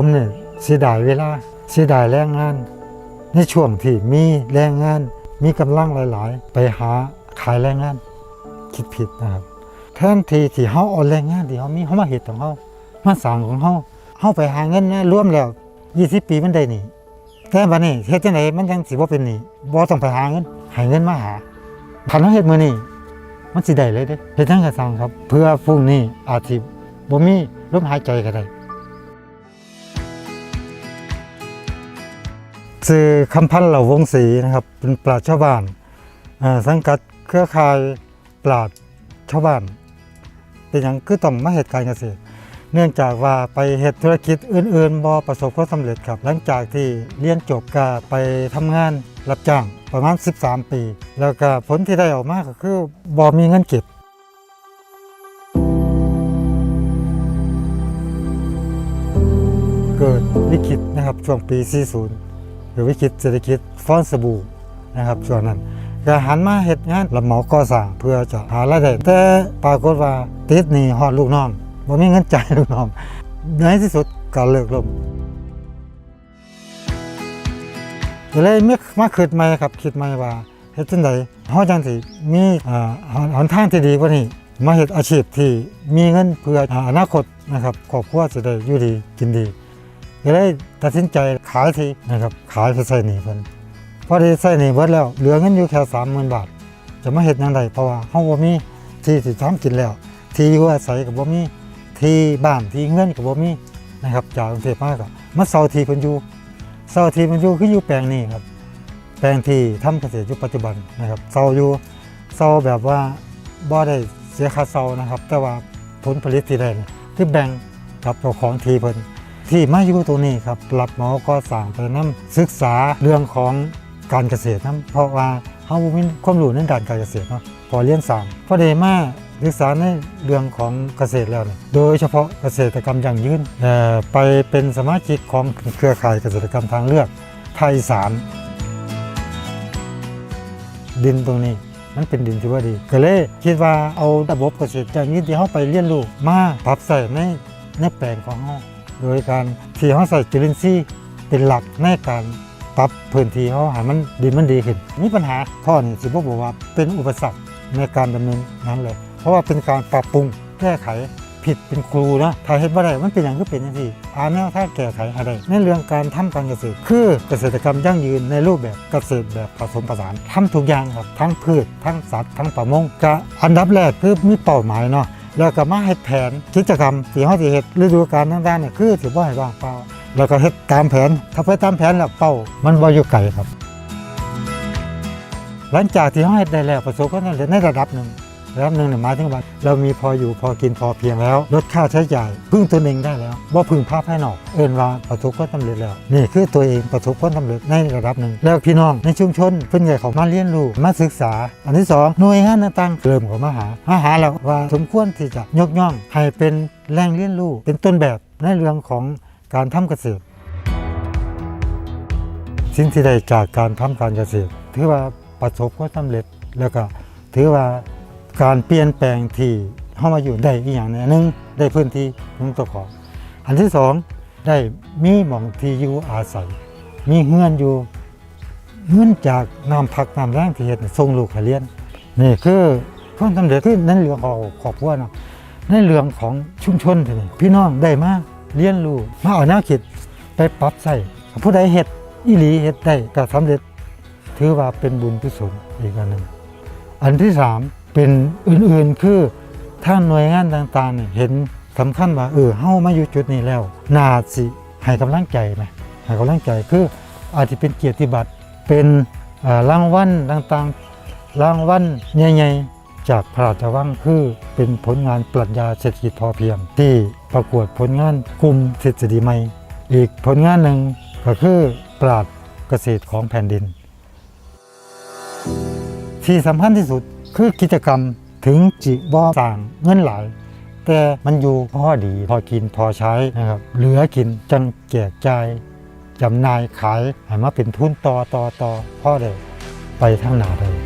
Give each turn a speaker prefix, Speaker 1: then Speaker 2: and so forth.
Speaker 1: ผมเนี่ยเสียดายเวลาเสียดายแรงงาน ในช่วงที่มีแรงงาน มีกำลังหลาย ๆ ไปหาขายแรงงาน คิดผิดนะครับแทนที่ที่เฮาเอาแรงงานที่เฮามีเฮามาเฮ็ดของเฮามาสร้างของเฮาเฮาไปหาเงินนะร่วมแล้ว20ปีมันได้หนี่แต่บัดนี้เฮ็ดจังไดมันยังสิบ่เป็นหนี้บ่ต้องไปหาเงินห้เงินมาหาคันเฮาเฮ็ดมื้อนี้มันสิได้เลยเด้เฮ็ดจังก็สร้างครับ เพื่อพรุ่งนี้อาจสิบ่มีลมหายใจก็ได้ สื่อคำพันธ์เหล่าวงศรีนะครับ เป็นปราชชาวบ้านอ่าสังกัดเครือข่ายปราชชาวบ้าน เป็นอย่างคือต้องมาเหตุการณ์เกษตรเนื่องจากว่าไปเหตุธุรกิจอื่นๆบ่ประสบความสำเร็จครับ หลังจากที่เรียนจบก็ไปทำงานรับจ้างประมาณ 13 ปี แล้วก็ผลที่ได้ออกมาก็คือบ่มีเงินเก็บเกิดวิกฤตนะครับช่วงปี 40 รือวิกฤตเศรษฐกิจฟ้อนสบู่นะครับช่วงนั้นก็หันมาเฮ็ดงานรับเหมาก่อสร้างเพื่อจะหารายได้แต่ปรากฏว่าติดหนี้ฮอดลูกน้องบ่มีเงินจ่ายลูกน้องในที่สุดก็เลิกล่มก็เลยมีมาคิดใหม่ครับคิดใหม่ว่าเฮ็ดจังไดเฮาจังสิมีอ่าหนทางที่ดีกว่านี้มาเฮ็ดอาชีพที่มีเงินเพื่ออนาคตนะครับครอบครัวจะได้อยู่ดีกินดี ก็เลยตัดสินใจขายทีนะครับ ขายไปใส่หนี้เพิ่นพอได้ใส่หนี้เบิดแล้ว เหลือเงินอยู่แค่30,000บาท จะมาเฮ็ดยังไดเพราะว่าเฮาบ่มีที่สิทำกินแล้ว ที่อยู่อาศัยก็บ่มีที่บ้านที่เงินก็บ่มีนะครับ จากกรุงเทพมากก็มาเซาที่เพิ่นอยู่เซาที่เพิ่นอยู่คืออยู่แปลงนี้ครับ แปลงที่ทำเกษตรอยู่ปัจจุบันนะครับเซาอยู่เซาแบบว่าบ่ได้เสียค่าเซานะครับ แต่ว่าผลผลิตที่ได้เนี่ยคือแบ่งกับเจ้าของที่เพิ่น ที่มาอยู่ตรงนี้ครับรับหมาก็สั่งไปนํศึกษาเรื่องของการเกษตรนํเพราะว่าเฮาบ่มีความรู้ในด้านการเกษตรเนาะพอเรียนสามพอได้มาศึกษาในเรื่องของเกษตรแล้วเนี่ยโดยเฉพาะเกษตรกรรมอย่างยืนเอ่อไปเป็นสมาชิกของเครือข่ายเกษตรกรรมทางเลือกไทยสารดินตรงนี้มันเป็นดินที่ว่าดี ก็เลยคิดว่าเอาระบบเกษตรอย่างนี้ที่เขาไปเรียนรู้มาปรับใส่ในในแปลงของเขา โดยการที่เขาใส่จุลินทรีย์เป็นหลักในการปรับพื้นที่เขาให้มันดินมันดีขึ้นมีปัญหาข้อนี้สิบบอกว่าเป็นอุปสรรคในการดำเนินนั้นเลย เพราะว่าเป็นการปรับปรุงแก้ไขผิดเป็นครูนะถ้าเห็นว่าได้มันเป็นอย่างก็เป็นอย่างที่อาแนวทางแก้ไขให้ได้ในเรื่องการทำการเกษตร คือเกษตรกรรมยั่งยืนในรูปแบบเกษตรแบบผสมผสานทำทุกอย่างครับทั้งพืชทั้งสัตว์ทั้งประมงก็อันดับแรกคือมีเป้าหมายเนาะ แล้วก็มาเฮ็ดแผนกิจกรรมสี่ห้าสิเฮ็ดฤดูกาลต่างๆเนี่ยคือสิบ่ให้ว่างเปล่าแล้วก็เฮ็ดตามแผนถ้าไปตามแผนแล้วเป้ามันบ่อยู่ไกลครับ หลังจากที่เฮาเฮ็ดได้แล้วประสบความสำเร็จในระดับหนึ่ง ระดับหนึ่งเนี่ยหมายถึงว่าเรามีพออยู่พอกินพอเพียงแล้ว ลดค่าใช้จ่ายพึ่งตนเองได้แล้วบ่พึ่งภาพภายนอก เอินว่าประสบความสำเร็จแล้ว นี่คือตัวเองประสบความสำเร็จในระดับหนึ่ง แล้วพี่น้องในชุมชนเพิ่อนก็เข้ามาเรียนรู้มาศึกษา อันที่สองหน่วยงานต่างๆเริ่มข้ามาหามาหาแล้วว่าสมควรที่จะยกย่องให้เป็นแหล่งเรียนรู้เป็นต้นแบบในเรื่องของการทำเกษตรสิ่งที่ได้จากการทำการเกษตรถือว่าประสบความสำเร็จแล้วก็ถือว่า การเปลี่ยนแปลงที่เข้ามาอยู่ได้อีกอย่างหนึ่งได้พื้นที่ของตัวของ อันที่สองได้มีหม่องที่อยู่อาศัย มีเฮือนอยู่เงินจากน้ำพักน้ำแรงที่เฮ็ดให้ส่งลูกเรียนนี่คือความสำเร็จคือในเรื่องของครอบครัวเนาะในเรื่องของชุมชนทีนี้พี่น้องได้มาเรียนรู้มาเอาแนวคิดไปปรับใส่ผู้ใดเฮ็ดอีหลีเฮ็ดได้ก็สำเร็จ ถือว่าเป็นบุญกุศลอีกอันหนึ่งอันที่สาม เป็นอื่นๆคือถ้าหน่วยงานต่างๆเห็นสำคัญว่าเออเฮามาอยู่จุดนี้แล้วนาสิให้กำลังใจไหมให้กำลังใจคืออาจจะเป็นเกียรติบัตรเป็นรางวัลต่างๆรางวัลใหญ่ๆจากพระราชวังคือเป็นผลงานปรัชญาเศรษฐกิจพอเพียง ที่ประกวดผลงานกลุ่มเศรษฐกิจใหม่ อีกผลงานหนึ่งก็คือปราดเกษตรของแผ่นดิน ที่สำคัญที่สุด คือกิจกรรมถึงจิบ่ต่างเงินหลาย แต่มันอยู่พอดีพอกินพอใช้นะครับเหลือกินจังแจกจ่ายจำนายขายให้มาเป็นทุนต่อต่อต่อพ่อได้ไปทั้งหนาเลย